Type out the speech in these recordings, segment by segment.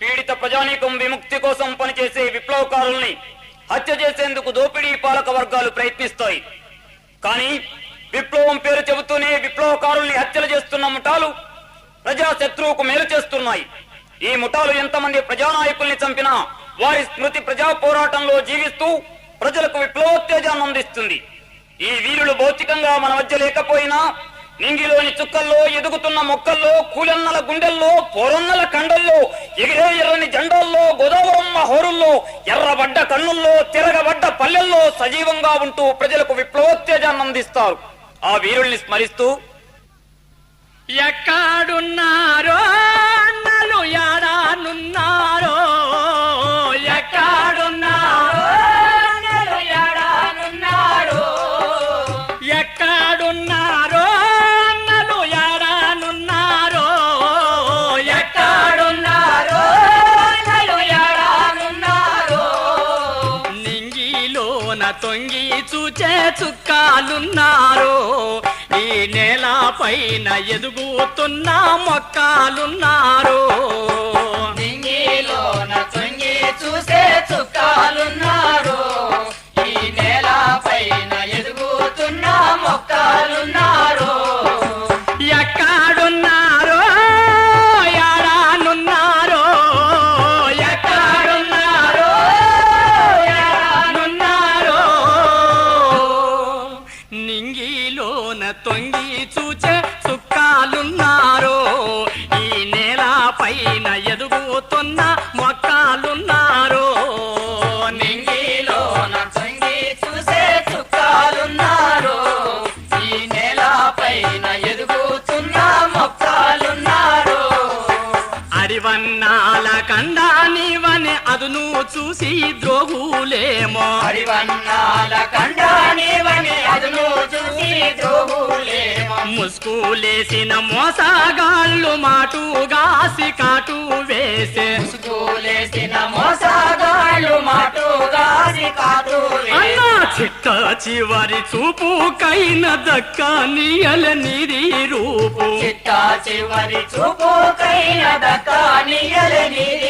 పీడిత ప్రజానీకం విముక్తి కోసం పనిచేసే విప్లవకారుల్ని హత్య చేసేందుకు దోపిడీ పాలక వర్గాలు ప్రయత్నిస్తాయి. కానీ విప్లవం పేరు చెబుతూనే విప్లవకారుల్ని హత్యలు చేస్తున్న ముఠాలు ప్రజా శత్రువుకు మేలు చేస్తున్నాయి. ఈ ముఠాలు ఎంతమంది ప్రజానాయకుల్ని చంపినా వారి స్మృతి ప్రజా పోరాటంలో జీవిస్తూ ప్రజలకు విప్లవోత్తేజాన్ని అందిస్తుంది. ఈ వీరులు భౌతికంగా మన మధ్య లేకపోయినా నింగిలోని చుక్కల్లో ఎదుగుతున్న మొక్కల్లో కూలన్నల గుండెల్లో పోరన్నల కండల్లో ఎగిరే ఎర్రని జెండాల్లో గోదావరమ్మ హోరుల్లో ఎర్రబడ్డ కన్నుల్లో తిరగబడ్డ పల్లెల్లో సజీవంగా ఉంటూ ప్రజలకు విప్లవోత్తేజాన్ని అందిస్తారు. ఆ వీరుల్ని స్మరిస్తూ ఎక్కడున్నా తొంగి చూచే చుక్కాలున్నారో ఈ నేల పైన ఎదుగుతున్న మొక్కలున్నారో. తొంగి చూసే చుక్కాలున్నారో ఈ నేల పైన ఎదుగుతున్న మొక్కలున్నారో. అదును చూసి ద్రోహులేమో. హరివన్నాల కండానివని అదును చూసి ద్రోహులేమో. ముసుగులేసిన మోసగాళ్ళు మాటుగాసి కాటు వేసే. ముసుగులేసిన మోసగాళ్ళు మాటుగాసి కాదు అన్నా చిట్ట చివరి చూపు కైన దక్క నీయల నిరి రూపు. చిట్ట చివరి చూపుకైన దక్కానియలని అయ్యో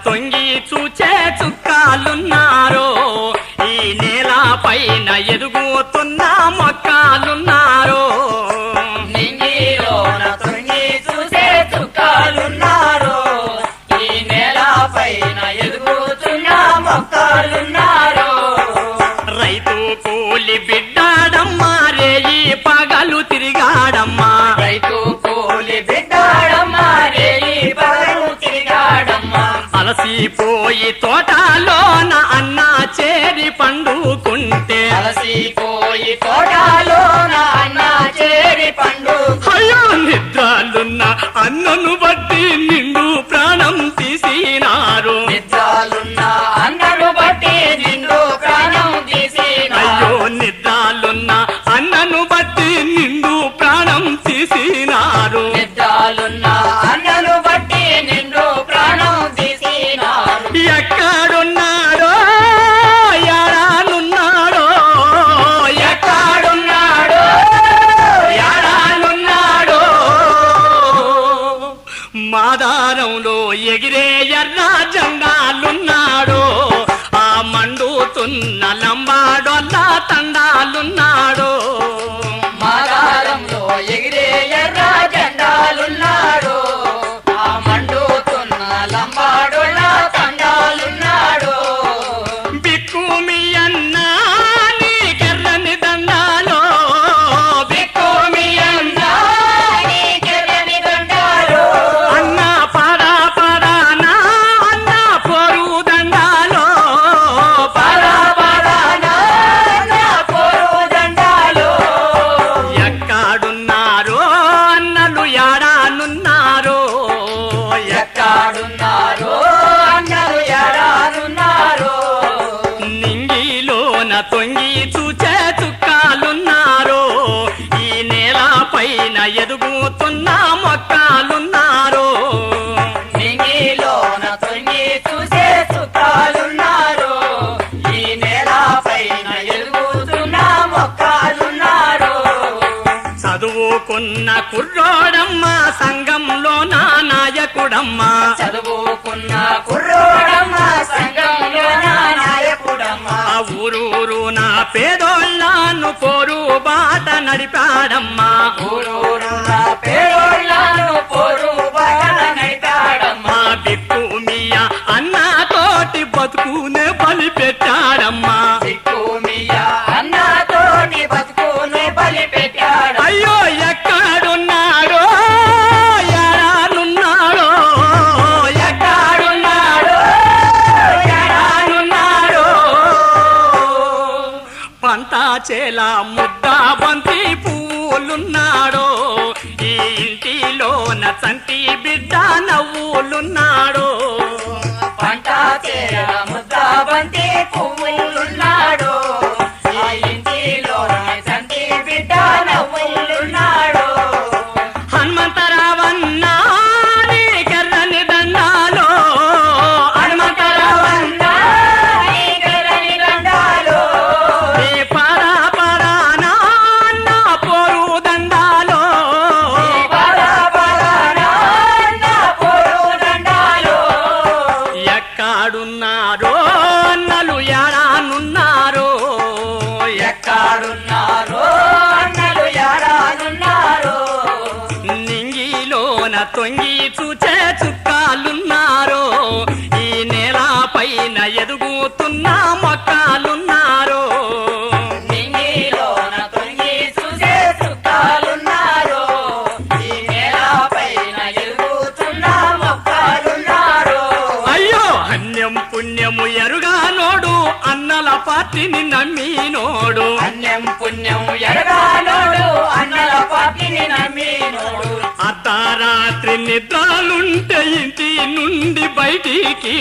నింగిలోన తొంగి చూచే అలసిపోయి తోటలోన అన్న చేరి పండుకుంటే. అలసిపోయి తోటలో నాన్న చేరి పండు అయ్యో నిద్రాలున్న అన్నను పైన ఎదుగుతున్న మొక్కలున్నారు. చదువుకున్న కుర్రోడమ్మ సంఘంలో నా నాయకుడమ్మ. చదువుకున్న కుర్రోడమ్మ సంఘంలో నా నాయకుడమ్మ. ఊరూరు నా పేరు పోరు బాట నడిపాడమ్మా. బిడ్డ నవ్వులున్నాడు. పంట చేర ముద్ద బంతి పువ్వులున్నా నింగిలోన తొంగి చూచే చుక్కాలున్నారో ఈ నేల పైన ఎదుగుతున్న మొక్కలున్నారో. పుణ్యము ఎరుగానోడు అన్నల పార్టీని నమ్మినోడు అన్యం పుణ్యం ఎరగానోడు అన్నల పాటిని నమ్మినోడు అర్ధరాత్రి నిద్రలుంటే ఇంటి నుండి బయటికి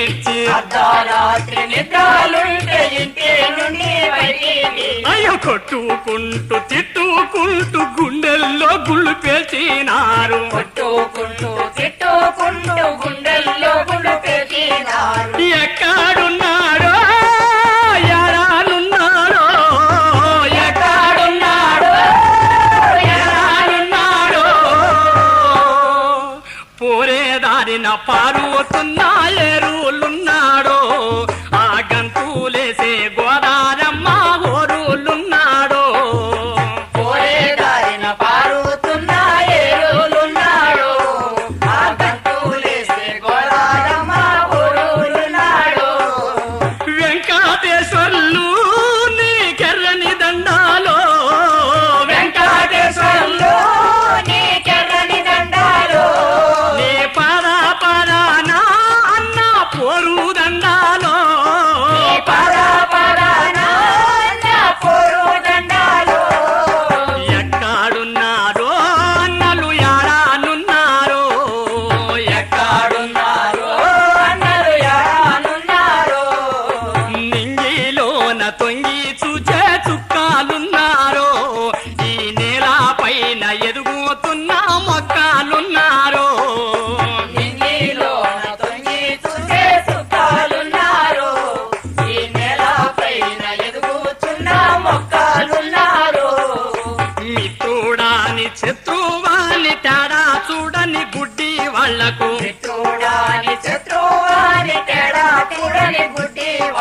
అర్ధరాత్రి నిద్రలుంటే ఇంటి నుండి బయటికి అయ్యో కొట్టుకుంటూ తిట్టుకుంటూ గుండెల్లో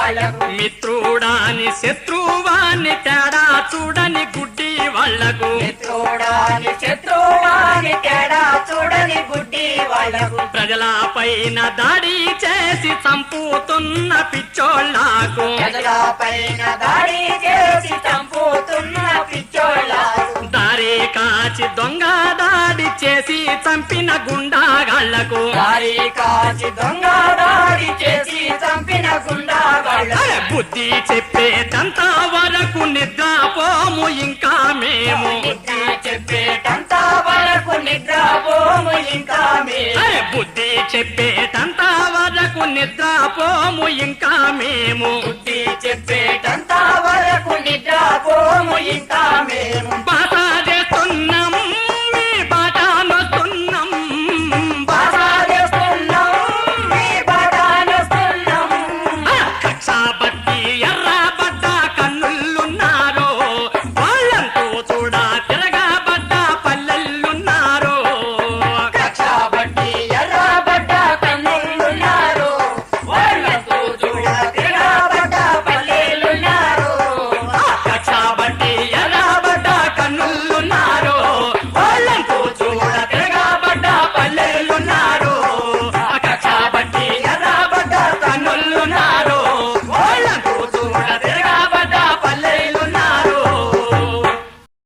మిత్రుడాని శత్రువాని తేడా చూడని గుడ్డి వాళ్ళకు మిత్రుడాని శత్రువాని తేడా చూడని గుడ్డి వాళ్ళకు. ప్రజల పైన దాడి చేసి చంపుతున్న పిచ్చోళ్ళకు. ప్రజల పైన దాడి చేసి చంపుతున్న పిచ్చోళ్ళకు. దారి కాచి దొంగ దాడి చేసి చంపిన గుండాగాళ్ళకు. దారి కాచి దొంగ దాడి చేసి చంపిన గుండాగాళ్ళకు అరే బుద్ధి చెప్పేటంత వరకు నిద్రపోము ఇంకా మేము. బుద్ధి చెప్పేటంత వరకు నిద్రపోము ఇంకా మేము. బుద్ధి చెప్పేటంత వరకు నిద్రపోము ఇంకా మేము. బుద్ధి చెప్పేటంత వరకు నిద్రపోము ఇంకా మేము.